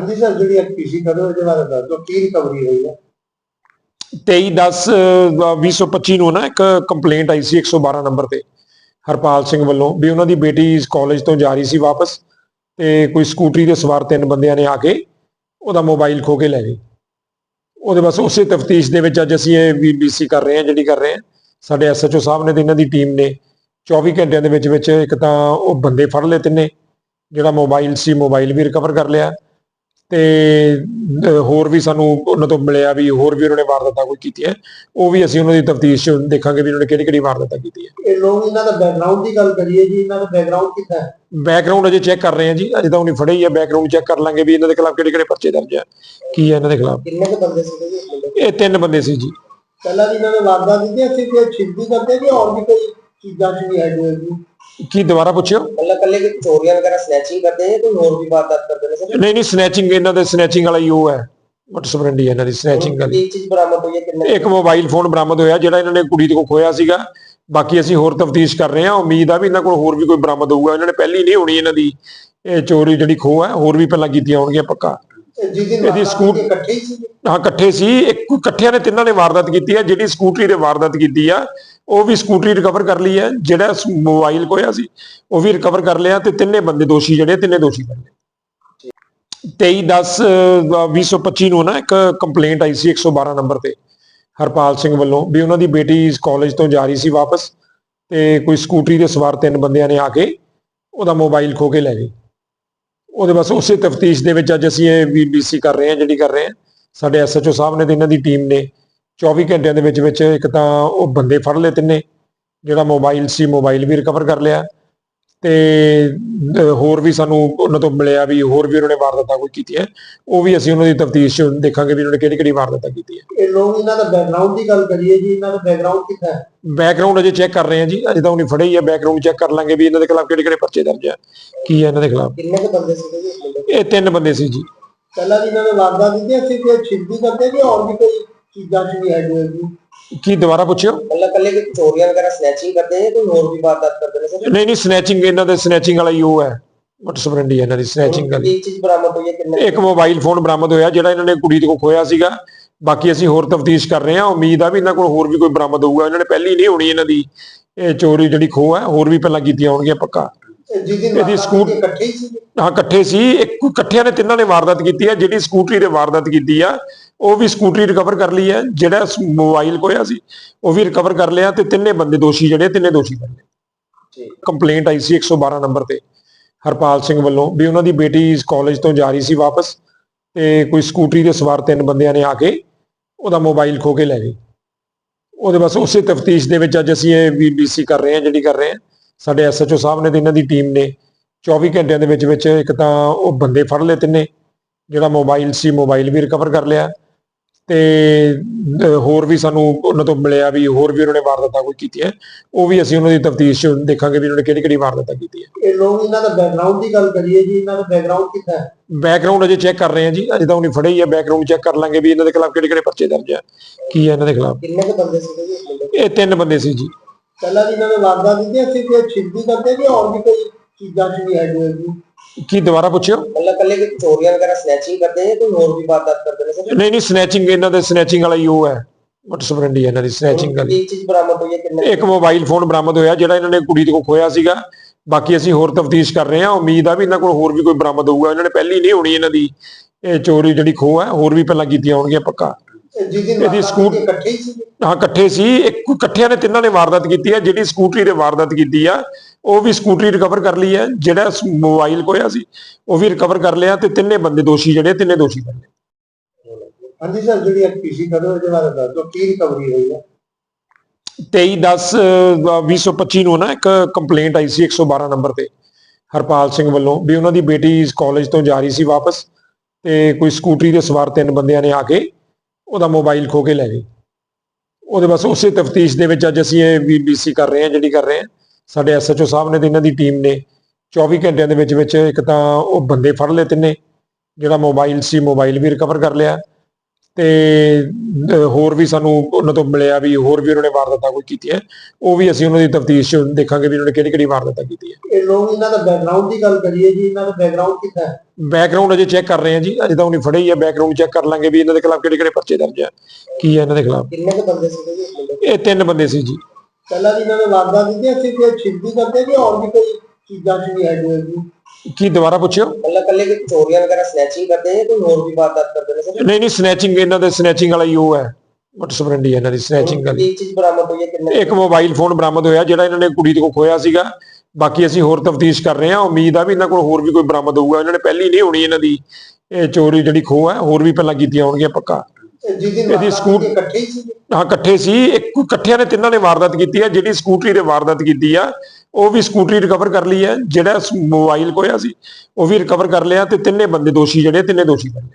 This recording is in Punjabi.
ਹਾਂਜੀ ਸਰ, ਜਿਹੜੀ ਐਕਟੀਸੀ ਕਰੋ ਇਹਦੇ ਬਾਰੇ ਦੱਸ ਦਿਓ, ਕੀ ਰਿਕਵਰੀ ਹੋਈ ਹੈ? 23 10 2025 ਨੂੰ ਨਾ ਇੱਕ ਕੰਪਲੇਂਟ ਆਈ ਸੀ 112 ਨੰਬਰ ਤੇ, ਹਰਪਾਲ ਸਿੰਘ ਵੱਲੋਂ, ਵੀ ਉਹਨਾਂ ਦੀ ਬੇਟੀ ਕਾਲਜ ਤੋਂ ਜਾ ਰਹੀ ਸੀ ਵਾਪਸ ਤੇ ਕੋਈ ਸਕੂਟਰੀ ਦੇ ਸਵਾਰ ਤਿੰਨ ਬੰਦਿਆਂ ਨੇ ਆ ਕੇ ਉਹਦਾ ਮੋਬਾਈਲ ਖੋ ਕੇ ਲੈ ਗਏ। ਉਹਦੇ ਬਸ ਉਸੇ ਤਫਤੀਸ਼ ਦੇ ਵਿੱਚ ਅੱਜ ਅਸੀਂ ਇਹ ਬੀਬੀਸੀ ਕਰ ਰਹੇ ਹਾਂ, ਜਿਹੜੀ ਕਰ ਰਹੇ ਹਾਂ। ਸਾਡੇ ਐਸਐਚਓ ਸਾਹਿਬ ਨੇ ਤੇ ਇਹਨਾਂ ਦੀ ਟੀਮ ਨੇ 24 ਘੰਟਿਆਂ ਦੇ ਵਿੱਚ ਵਿੱਚ ਇੱਕ ਤਾਂ ਉਹ ਬੰਦੇ ਫੜ ਲਏ ਤਿੰਨੇ, ਜਿਹੜਾ ਮੋਬਾਈਲ ਸੀ ਮੋਬਾਈਲ ਵੀ ਰਿਕਵਰ ਕਰ ਲਿਆ। ਤੇ ਹੋਰ ਵੀ ਸਾਨੂੰ ਉਹਨਾਂ ਤੋਂ ਮਿਲਿਆ ਵੀ ਹੋਰ ਵੀ ਉਹਨਾਂ ਨੇ ਵਾਰਦਾਤਾਂ ਕੋਈ ਕੀਤੀਆਂ ਉਹ ਵੀ ਅਸੀਂ ਉਹਨਾਂ ਦੀ ਤਫਤੀਸ਼ ਦੇਖਾਂਗੇ ਵੀ ਉਹਨਾਂ ਨੇ ਕਿਹੜੀ ਕਿਹੜੀ ਵਾਰਦਾਤਾਂ ਕੀਤੀਆਂ ਇਹ ਲੋਕ ਇਹਨਾਂ ਦਾ ਬੈਕਗ੍ਰਾਉਂਡ ਦੀ ਗੱਲ ਕਰੀਏ ਜੀ ਇਹਨਾਂ ਦਾ ਬੈਕਗ੍ਰਾਉਂਡ ਕਿੱਦਾਂ ਹੈ? ਬੈਕਗ੍ਰਾਉਂਡ ਅਜੇ ਚੈੱਕ ਕਰ ਰਹੇ ਹਾਂ ਜੀ ਅਜੇ ਤਾਂ ਉਹਨੇ ਫੜੇ ਹੀ ਆ ਬੈਕਗ੍ਰਾਉਂਡ ਚੈੱਕ ਕਰ ਲਾਂਗੇ ਵੀ ਇਹਨਾਂ ਦੇ ਖਿਲਾਫ ਕਿਹੜੇ ਕਿਹੜੇ ਪਰਚੇ ਦਰਜ ਆ ਕੀ ਹੈ ਇਹਨਾਂ ਦੇ ਖਿਲਾਫ। ਕਿੰਨੇ ਕੁ ਬੰਦੇ ਜੀ ਮੁੰਡੇ ਇਹ ਤਿੰਨ ਬੰਦੇ ਸੀ ਜੀ। ਪਹਿਲਾਂ ਇਹਨਾਂ ਨੇ ਵਾਰਦਾਤ ਦਿੱਤੀ ਅਸੀਂ ਕਿ ਛਿੱਦੀ ਕਰਦੇ ਕਿ ਹੋਰ ਵੀ ਕੋਈ ਚੀਜ਼ਾਂ ਚ ਵੀ ਹੈ ਜੀ? ਕੀ ਦੁਬਾਰਾ ਪੁੱਛਿਓ? ਕੱਲਾ ਕੱਲੇ ਕਿ ਚੋਰੀਆਂ ਵਗੈਰਾ ਸਨੈਚਿੰਗ ਕਰਦੇ ਨੇ ਕੋਈ ਹੋਰ ਵੀ ਵਾਰਦਾਤ ਕਰਦੇ ਨੇ ਸਰ? ਨਹੀਂ ਨਹੀਂ ਸਨੈਚਿੰਗ ਇਹਨਾਂ ਦੇ ਸਨੈਚਿੰਗ ਵਾਲਾ ਹੀ ਉਹ ਹੈ। ਮਟ ਸਪਰੈਂਡੀ ਇਹਨਾਂ ਦੀ ਸਨੈਚਿੰਗ ਕੀ ਚੀਜ਼ ਬਰਾਮਦ ਹੋਈ ਹੈ ਕਿੰਨੇ ਇੱਕ ਮੋਬਾਈਲ ਫੋਨ ਬਰਾਮਦ ਹੋਇਆ ਜਿਹੜਾ ਇਹਨਾਂ ਨੇ ਕੁੜੀ ਤੋਂ ਖੋਇਆ ਸੀਗਾ। ਬਾਕੀ ਅਸੀਂ ਹੋਰ ਤਫਤੀਸ਼ ਕਰ ਰਹੇ ਹਾਂ। ਉਮੀਦ ਆ ਵੀ ਇਹਨਾਂ ਕੋਲ ਹੋਰ ਵੀ ਕੋਈ ਬਰਾਮਦ ਹੋਊਗਾ। ਇਹਨਾਂ ਨੇ ਪਹਿਲੀ ਨਹੀਂ ਹੋਣੀ ਇਹਨਾਂ ਦੀ। ਇਹ ਚੋਰੀ ਜਿਹੜੀ ਖੋਹ ਹੈ ਹੋਰ ਵੀ ਪਹਿਲਾਂ ਕੀਤੀਆਂ ਹੋਣਗੀਆਂ ਪੱਕਾ। ਇਹਦੀ ਸਕੂਟ- ਇਕੱਠੇ ਸੀ? ਹਾਂ ਇਕੱਠੇ ਸੀ। ਇੱਕ ਇਕੱਠਿਆਂ ਨੇ ਤਿੰਨਾਂ ਨੇ ਵਾਰਦਾਤ ਕੀਤੀ ਹੈ। ਜਿਹੜੀ ਸਕੂਟਰੀ ਤੇ ਵਾਰਦਾਤ ਕੀਤੀ ਆ ਉਹ ਵੀ ਸਕੂਟਰੀ ਰਿਕਵਰ ਕਰ ਲਈ ਹੈ, ਜਿਹੜਾ ਮੋਬਾਈਲ ਖੋਇਆ ਸੀ, ਉਹ ਵੀ ਰਿਕਵਰ ਕਰ ਲਿਆ ਤੇ ਤਿੰਨੇ ਬੰਦੇ ਦੋਸ਼ੀ ਜਿਹੜੇ, ਤਿੰਨੇ ਦੋਸ਼ੀ ਬਣ ਗਏ। 23 10 2025 ਨੂੰ ਨਾ ਇੱਕ ਕੰਪਲੇਂਟ ਆਈ ਸੀ 112 ਨੰਬਰ ਤੇ, ਹਰਪਾਲ ਸਿੰਘ ਵੱਲੋਂ, ਵੀ ਉਹਨਾਂ ਦੀ ਬੇਟੀ ਕਾਲਜ ਤੋਂ ਜਾ ਰਹੀ ਸੀ ਵਾਪਸ ਤੇ ਕੋਈ ਸਕੂਟਰੀ ਦੇ ਸਵਾਰ ਤਿੰਨ ਬੰਦਿਆਂ ਨੇ ਆ ਕੇ ਉਹਦਾ ਮੋਬਾਈਲ ਖੋ ਕੇ ਲੈ ਗਏ। ਉਹਦੇ ਬਸ ਉਸੇ ਤਫਤੀਸ਼ ਦੇ ਵਿੱਚ ਅੱਜ ਅਸੀਂ ਇਹ ਬੀਬੀਸੀ ਕਰ ਰਹੇ ਹਾਂ, ਜਿਹੜੀ ਕਰ ਰਹੇ ਹਾਂ। ਸਾਡੇ ਐਸਐਚਓ ਸਾਹਿਬ ਨੇ ਤੇ ਇਹਨਾਂ ਦੀ ਟੀਮ ਨੇ 24 ਘੰਟਿਆਂ ਦੇ ਵਿੱਚ ਵਿੱਚ ਇੱਕ ਤਾਂ ਉਹ ਬੰਦੇ ਫੜ ਲਏ ਤਿੰਨੇ ਜਿਹੜਾ ਮੋਬਾਈਲ ਸੀ ਮੋਬਾਈਲ ਵੀ ਰਿਕਵਰ ਕਰ ਲਿਆ ਤੇ ਹੋਰ ਵੀ ਸਾਨੂੰ ਉਹਨਾਂ ਤੋਂ ਮਿਲਿਆ ਵੀ ਹੋਰ ਵੀ ਉਹਨਾਂ ਨੇ ਵਾਰਦਾਤਾਂ ਕੋਈ ਕੀਤੀਆਂ। ਉਹ ਵੀ ਅਸੀਂ ਉਹਨਾਂ ਦੀ ਤਫਤੀਸ਼ ਦੇਖਾਂਗੇ ਵੀ ਉਹਨਾਂ ਨੇ ਕਿਹੜੀ ਕਿਹੜੀ ਵਾਰਦਾਤਾਂ ਕੀਤੀਆਂ। ਇਹ ਲੋਕ ਇਹਨਾਂ ਦਾ ਬੈਕਗ੍ਰਾਉਂਡ ਦੀ ਗੱਲ ਕਰੀਏ ਜੀ ਇਹਨਾਂ ਦਾ ਬੈਕਗ੍ਰਾਉਂਡ ਕਿੱਦਾਂ ਹੈ? ਬੈਕਗ੍ਰਾਉਂਡ ਅਜੇ ਚੈੱਕ ਕਰ ਰਹੇ ਹਾਂ ਜੀ ਅਜੇ ਤਾਂ ਉਹਨੇ ਫੜੇ ਹੀ ਆ ਬੈਕਗ੍ਰਾਉਂਡ ਚੈੱਕ ਕਰ ਲਾਂਗੇ ਵੀ ਇਹਨਾਂ ਦੇ ਖਿਲਾਫ ਕਿਹੜੇ ਕਿਹੜੇ ਪਰਚੇ ਦਰਜ ਆ ਕੀ ਹੈ ਇਹਨਾਂ ਦੇ ਖਿਲਾਫ। ਕਿੰਨੇ ਕੁ ਬੰਦੇ ਸੀਗੇ ਜੀ ਇਹ ਤਿੰਨ ਬੰਦੇ ਸੀ ਜੀ। ਪਹਿਲਾਂ ਵੀ ਇਹਨਾਂ ਨੇ ਵਾਰਦਾਤ ਦਿੱਤੀ ਅਸੀਂ ਕਿ ਛਿੱਦੀ ਕਰਦੇ ਕਿ ਹੋਰ ਵੀ ਕੋਈ ਚੀਜ਼ਾਂ ਚ ਵੀ ਹੈ ਜੀ। ਕੀ ਦੁਬਾਰਾ ਪੁੱਛਿਓ? ਕੱਲਾ ਕੱਲੇ ਕਿ ਚੋਰੀਆਂ ਵਗੈਰਾ ਸਨੈਚਿੰਗ ਕਰਦੇ ਨੇ ਕੋਈ ਹੋਰ ਵੀ ਵਾਰਦਾਤ ਕਰਦੇ ਨੇ ਸਰ? ਨਹੀਂ ਨਹੀਂ ਸਨੈਚਿੰਗ ਇਹਨਾਂ ਦੇ ਸਨੈਚਿੰਗ ਵਾਲਾ ਹੀ ਉਹ ਹੈ। ਮਟ ਸਪਰੈਂਡੀ ਇਹਨਾਂ ਦੀ? ਸਨੈਚਿੰਗ ਵਾਲੀ। ਕੀ ਚੀਜ਼ ਬਰਾਮਦ ਹੋਈ ਹੈ ਕਿੰਨੇ ਇੱਕ ਮੋਬਾਈਲ ਫੋਨ ਬਰਾਮਦ ਹੋਇਆ ਜਿਹੜਾ ਇਹਨਾਂ ਨੇ ਕੁੜੀ ਤੋਂ ਖੋਇਆ ਸੀਗਾ। ਬਾਕੀ ਅਸੀਂ ਹੋਰ ਤਫਤੀਸ਼ ਕਰ ਰਹੇ ਹਾਂ। ਉਮੀਦ ਆ ਵੀ ਇਹਨਾਂ ਕੋਲ ਹੋਰ ਵੀ ਕੋਈ ਬਰਾਮਦ ਹੋਊਗਾ। ਇਹਨਾਂ ਨੇ ਪਹਿਲੀ ਨਹੀਂ ਹੋਣੀ ਇਹਨਾਂ ਦੀ। ਇਹ ਚੋਰੀ ਜਿਹੜੀ ਖੋਹ ਹੈ ਹੋਰ ਵੀ ਪਹਿਲਾਂ ਕੀਤੀਆਂ ਹੋਣਗੀਆਂ ਪੱਕਾ। ਇਹਦੀ ਵਾਰਦਾਤ ਸਕੂਟ- ਕੀਤੀ, ਇਕੱਠੇ ਹੀ ਸੀ? ਹਾਂ ਇਕੱਠੇ ਸੀ। ਇੱਕ ਇਕੱਠਿਆਂ ਨੇ ਤਿੰਨਾਂ ਨੇ ਵਾਰਦਾਤ ਕੀਤੀ ਹੈ। ਜਿਹੜੀ ਸਕੂਟਰੀ ਤੇ ਵਾਰਦਾਤ ਕੀਤੀ ਆ ਉਹ ਵੀ ਸਕੂਟਰੀ ਰਿਕਵਰ ਕਰ ਲਈ ਹੈ ਜਿਹੜਾ ਮੋਬਾਈਲ ਖੋਇਆ ਸੀ ਉਹ ਵੀ ਰਿਕਵਰ ਕਰ ਲਿਆ ਤੇ ਤਿੰਨੇ ਬੰਦੇ ਦੋਸ਼ੀ ਜਿਹੜੇ ਤਿੰਨੇ ਦੋਸ਼ੀ ਬਣ ਗਏ। ਕੰਪਲੇਂਟ ਆਈ ਸੀ 112 ਨੰਬਰ ਤੇ ਹਰਪਾਲ ਸਿੰਘ ਵੱਲੋਂ ਵੀ ਉਹਨਾਂ ਦੀ ਬੇਟੀ ਕਾਲਜ ਤੋਂ ਜਾ ਰਹੀ ਸੀ ਵਾਪਸ ਤੇ ਕੋਈ ਸਕੂਟਰੀ ਦੇ ਸਵਾਰ ਤਿੰਨ ਬੰਦਿਆਂ ਨੇ ਆ ਕੇ ਉਹਦਾ ਮੋਬਾਈਲ ਖੋ ਕੇ ਲੈ ਗਏ। ਉਹਦੇ ਬਸ ਉਸੇ ਤਫਤੀਸ਼ ਦੇ ਵਿੱਚ ਅੱਜ ਅਸੀਂ ਇਹ ਬੀਬੀਸੀ ਕਰ ਰਹੇ ਹਾਂ ਜਿਹੜੀ ਕਰ ਰਹੇ ਹਾਂ। ਸਾਡੇ ਐਸਐਚਓ ਸਾਹਿਬ ਨੇ ਤੇ ਇਹਨਾਂ ਦੀ ਟੀਮ ਨੇ 24 ਘੰਟਿਆਂ ਦੇ ਵਿੱਚ ਵਿੱਚ ਇੱਕ ਤਾਂ ਉਹ ਬੰਦੇ ਫੜ ਲਏ ਤਿੰਨੇ ਜਿਹੜਾ ਮੋਬਾਈਲ ਸੀ ਮੋਬਾਈਲ ਵੀ ਰਿਕਵਰ ਕਰ ਲਿਆ। ਤੇ ਹੋਰ ਵੀ ਸਾਨੂੰ ਉਹਨਾਂ ਤੋਂ ਮਿਲਿਆ ਵੀ ਹੋਰ ਵੀ ਉਹਨਾਂ ਨੇ ਵਾਰਦਾਤਾਂ ਕੋਈ ਕੀਤੀਆਂ ਉਹ ਵੀ ਅਸੀਂ ਉਹਨਾਂ ਦੀ ਤਫਤੀਸ਼ ਦੇਖਾਂਗੇ ਵੀ ਉਹਨਾਂ ਨੇ ਕਿਹੜੀ ਕਿਹੜੀ ਵਾਰਦਾਤਾਂ ਕੀਤੀਆਂ। ਇਹ ਲੋਕ ਇਹਨਾਂ ਦਾ ਬੈਕਗ੍ਰਾਉਂਡ ਦੀ ਗੱਲ ਕਰੀਏ ਜੀ ਇਹਨਾਂ ਦਾ ਬੈਕਗ੍ਰਾਉਂਡ ਕਿੱਦਾਂ ਹੈ? ਬੈਕਗ੍ਰਾਉਂਡ ਅਜੇ ਚੈੱਕ ਕਰ ਰਹੇ ਹਾਂ ਜੀ ਅਜੇ ਤਾਂ ਉਹਨੇ ਫੜੇ ਹੀ ਆ ਬੈਕਗ੍ਰਾਉਂਡ ਚੈੱਕ ਕਰ ਲਾਂਗੇ ਵੀ ਇਹਨਾਂ ਦੇ ਖਿਲਾਫ ਕਿਹੜੇ ਕਿਹੜੇ ਪਰਚੇ ਦਰਜ ਆ ਕੀ ਹੈ ਇਹਨਾਂ ਦੇ ਖਿਲਾਫ। ਕਿੰਨੇ ਕੁ ਬੰਦੇ ਸੀਗੇ ਜੀ ਇਹ ਤਿੰਨ ਬੰਦੇ ਸੀ ਜੀ। ਪਹਿਲਾਂ ਵੀ ਇਹਨਾਂ ਨੇ ਵਾਰਦਾਤ ਦਿੱਤੀ ਅਸੀਂ ਕਿ ਛਿੱਦੀ ਕਰਦੇ ਕਿ ਹੋਰ ਵੀ ਕੋਈ ਚੀਜ਼ਾਂ ਵੀ ਹੈ ਜੀ? ਕੀ ਦੁਬਾਰਾ ਪੁੱਛਿਓ? ਕੱਲਾ ਕੱਲੇ ਕਿ ਚੋਰੀਆਂ ਵਗੈਰਾ ਸਨੈਚਿੰਗ ਕਰਦੇ ਨੇ ਕੋਈ ਹੋਰ ਵੀ ਵਾਰਦਾਤ ਕਰਦੇ ਨੇ ਸਰ? ਨਹੀਂ ਨਹੀਂ ਸਨੈਚਿੰਗ ਇਹਨਾਂ ਦੇ ਸਨੈਚਿੰਗ ਵਾਲਾ ਹੀ ਉਹ ਹੈ। ਮਟ ਸਪਰੈਂਡੀ ਇਹਨਾਂ ਦੀ ਸਨੈਚਿੰਗ ਵਾਲੀ। ਕੀ ਚੀਜ਼ ਬਰਾਮਦ ਹੋਈ ਹੈ ਕਿੰਨੇ ਇੱਕ ਮੋਬਾਈਲ ਫੋਨ ਬਰਾਮਦ ਹੋਇਆ ਜਿਹੜਾ ਇਹਨਾਂ ਨੇ ਕੁੜੀ ਤੋਂ ਖੋਇਆ ਸੀਗਾ। ਬਾਕੀ ਅਸੀਂ ਹੋਰ ਤਫਤੀਸ਼ ਕਰ ਰਹੇ ਹਾਂ। ਉਮੀਦ ਆ ਵੀ ਇਹਨਾਂ ਕੋਲ ਹੋਰ ਵੀ ਕੋਈ ਬਰਾਮਦ ਹੋਊਗਾ। ਇਹਨਾਂ ਨੇ ਪਹਿਲੀ ਨਹੀਂ ਹੋਣੀ ਇਹਨਾਂ ਦੀ ਇਹ ਚੋਰੀ ਜਿਹੜੀ ਖੋਹ ਹੈ ਹੋਰ ਵੀ ਪਹਿਲਾਂ ਕੀਤੀਆਂ ਹੋਣਗੀਆਂ ਪੱਕਾ। ਇਹਦੀ ਵਾਰਦਾਤ ਸਕੂਟ- ਕੀਤੀ, ਇਕੱਠੇ ਹੀ ਸੀ? ਹਾਂ ਇਕੱਠੇ ਸੀ। ਇੱਕ ਇਕੱਠਿਆਂ ਨੇ ਤਿੰਨਾਂ ਨੇ ਵਾਰਦਾਤ ਕੀਤੀ ਹੈ। ਜਿਹੜੀ ਸਕੂਟਰੀ ਤੇ ਵਾਰਦਾਤ ਕੀਤੀ ਆ ਉਹ ਵੀ ਸਕੂਟਰੀ ਰਿਕਵਰ ਕਰ ਲਈ ਹੈ ਜਿਹੜਾ ਮੋਬਾਈਲ ਖੋਇਆ ਸੀ ਉਹ ਵੀ ਰਿਕਵਰ ਕਰ ਲਿਆ ਤੇ ਤਿੰਨੇ ਬੰਦੇ ਦੋਸ਼ੀ ਜਿਹੜੇ ਤਿੰਨੇ ਦੋਸ਼ੀ ਗਏ ਹਾਂਜੀ ਸਰ ਜਿਹੜੀ ਐਕਟੀਸੀ ਕਰੋ ਇਹਦੇ ਬਾਰੇ ਦੱਸ ਦਿਓ ਕੀ ਰਿਕਵਰੀ ਹੋਈ ਹੈ? 23 10 2025 ਨੂੰ ਨਾ ਇੱਕ ਕੰਪਲੇਂਟ ਆਈ ਸੀ 112 ਨੰਬਰ ਤੇ ਹਰਪਾਲ ਸਿੰਘ ਵੱਲੋਂ ਵੀ ਉਹਨਾਂ ਦੀ ਬੇਟੀ ਕਾਲਜ ਤੋਂ ਜਾ ਰਹੀ ਸੀ ਵਾਪਸ ਤੇ ਕੋਈ ਸਕੂਟਰੀ ਦੇ ਸਵਾਰ ਤਿੰਨ ਬੰਦਿਆਂ ਨੇ ਆ ਕੇ ਉਹਦਾ ਮੋਬਾਈਲ ਖੋ ਕੇ ਲੈ ਗਏ। ਉਹਦੇ ਬਸ ਉਸੇ ਤਫਤੀਸ਼ ਦੇ ਵਿੱਚ ਅੱਜ ਅਸੀਂ ਇਹ ਬੀਬੀਸੀ ਕਰ ਰਹੇ ਹਾਂ ਜਿਹੜੀ ਕਰ ਰਹੇ ਹਾਂ। ਸਾਡੇ ਐਸਐਚਓ ਸਾਹਿਬ ਨੇ ਤੇ ਇਹਨਾਂ ਦੀ ਟੀਮ ਨੇ 24 ਘੰਟਿਆਂ ਦੇ ਵਿੱਚ ਵਿੱਚ ਇੱਕ ਤਾਂ ਉਹ ਬੰਦੇ ਫੜ ਲਏ ਤਿੰਨੇ ਜਿਹੜਾ ਮੋਬਾਈਲ ਸੀ ਮੋਬਾਈਲ ਵੀ ਰਿਕਵਰ ਕਰ ਲਿਆ ਤੇ ਹੋਰ ਵੀ ਸਾਨੂੰ ਉਹਨਾਂ ਤੋਂ ਮਿਲਿਆ ਵੀ ਹੋਰ ਵੀ ਉਹਨਾਂ ਨੇ ਵਾਰਦਾਤਾਂ ਕੋਈ ਕੀਤੀਆਂ। ਉਹ ਵੀ ਅਸੀਂ ਉਹਨਾਂ ਦੀ ਤਫਤੀਸ਼ ਦੇਖਾਂਗੇ ਵੀ ਉਹਨਾਂ ਨੇ ਕਿਹੜੀ ਕਿਹੜੀ ਵਾਰਦਾਤਾਂ ਕੀਤੀਆਂ। ਇਹ ਲੋਕ ਇਹਨਾਂ ਦਾ ਬੈਕਗ੍ਰਾਉਂਡ ਦੀ ਗੱਲ ਕਰੀਏ ਜੀ ਇਹਨਾਂ ਦਾ ਬੈਕਗ੍ਰਾਉਂਡ ਕਿੱਦਾਂ ਹੈ? ਬੈਕਗ੍ਰਾਉਂਡ ਅਜੇ ਚੈੱਕ ਕਰ ਰਹੇ ਹਾਂ ਜੀ ਅਜੇ ਤਾਂ ਉਹਨੇ ਫੜੇ ਹੀ ਆ ਬੈਕਗ੍ਰਾਉਂਡ ਚੈੱਕ ਕਰ ਲਾਂਗੇ ਵੀ ਇਹਨਾਂ ਦੇ ਖਿਲਾਫ ਕਿਹੜੇ ਕਿਹੜੇ ਪਰਚੇ ਦਰਜ ਆ ਕੀ ਹੈ ਇਹਨਾਂ ਦੇ ਖਿਲਾਫ। ਕਿੰਨੇ ਕੁ ਬੰਦੇ ਮੁੰਡੇ ਇਹ ਤਿੰਨ ਬੰਦੇ ਸੀ ਜੀ। ਪਹਿਲਾਂ ਵੀ ਇਹਨਾਂ ਨੇ ਵਾਰਦਾਤ ਕੀਤੀ ਅਸੀਂ ਕਿ ਛਿੰਦੀ ਕਰਦੇ ਕਿ ਹੋਰ ਵੀ ਕੋਈ ਚੀਜ਼ਾਂ ਚ ਵੀ ਹੈਗੇ ਹੈ ਜੀ ਕੀ ਦੁਬਾਰਾ ਪੁੱਛਿਓ? ਕੱਲਾ ਕੱਲੇ ਕਿ ਚੋਰੀਆਂ ਵਗੈਰਾ ਸਨੈਚਿੰਗ ਕਰਦੇ ਨੇ ਕੋਈ ਹੋਰ ਵੀ ਵਾਰਦਾਤ ਕਰਦੇ ਨੇ? ਸਰ ਨਹੀਂ ਨਹੀਂ ਸਨੈਚਿੰਗ ਇਹਨਾਂ ਦੇ ਸਨੈਚਿੰਗ ਵਾਲਾ ਹੀ ਉਹ ਹੈ। ਮਟਸਬਰੰਡੀ ਇਹਨਾਂ ਦੀ ਸਨੈਚਿੰਗ ਵਾਲੀ? ਕੀ ਚੀਜ਼ ਬਰਾਮਦ ਹੋਈ ਹੈ ਕਿੰਨੇ ਇੱਕ ਮੋਬਾਈਲ ਫੋਨ ਬਰਾਮਦ ਹੋਇਆ ਜਿਹੜਾ ਇਹਨਾਂ ਨੇ ਕੁੜੀ ਤੋਂ ਖੋਇਆ ਸੀਗਾ। ਬਾਕੀ ਅਸੀਂ ਹੋਰ ਤਫਤੀਸ਼ ਕਰ ਰਹੇ ਹਾਂ। ਉਮੀਦ ਆ ਵੀ ਇਹਨਾਂ ਕੋਲ ਹੋਰ ਵੀ ਕੋਈ ਬਰਾਮਦ ਹੋਊਗਾ। ਇਹਨਾਂ ਨੇ ਪਹਿਲੀ ਨਹੀਂ ਹੋਣੀ ਇਹਨਾਂ ਦੀ ਇਹ ਚੋਰੀ ਜਿਹੜੀ ਖੋਹ ਹੈ ਹੋਰ ਵੀ ਪਹਿਲਾਂ ਕੀਤੀਆਂ ਹੋਣਗੀਆਂ ਪੱਕਾ। ਦਿਨ ਇਹਦੀ ਸਕੂਟ- ਕੀਤੀ, ਇਕੱਠੇ ਹੀ ਸੀ। ਹਾਂ ਇਕੱਠੇ ਸੀ। ਇੱਕ ਇਕੱਠਿਆਂ ਨੇ ਤਿੰਨਾਂ ਨੇ ਵਾਰਦਾਤ ਕੀਤੀ ਹੈ ਜਿਹੜੀ ਸਕੂਟਰੀ ਤੇ ਵਾਰਦਾਤ ਕੀਤੀ ਆ ਉਹ ਵੀ ਸਕੂਟਰੀ ਰਿਕਵਰ ਕਰ ਲਈ ਹੈ ਜਿਹੜਾ ਮੋਬਾਈਲ ਖੋਇਆ ਸੀ ਉਹ ਵੀ ਰਿਕਵਰ ਕਰ ਲਿਆ ਤੇ ਤਿੰਨੇ ਬੰਦੇ ਦੋਸ਼ੀ ਜਿਹੜੇ ਤਿੰਨੇ ਦੋਸ਼ੀ ਬਣੇ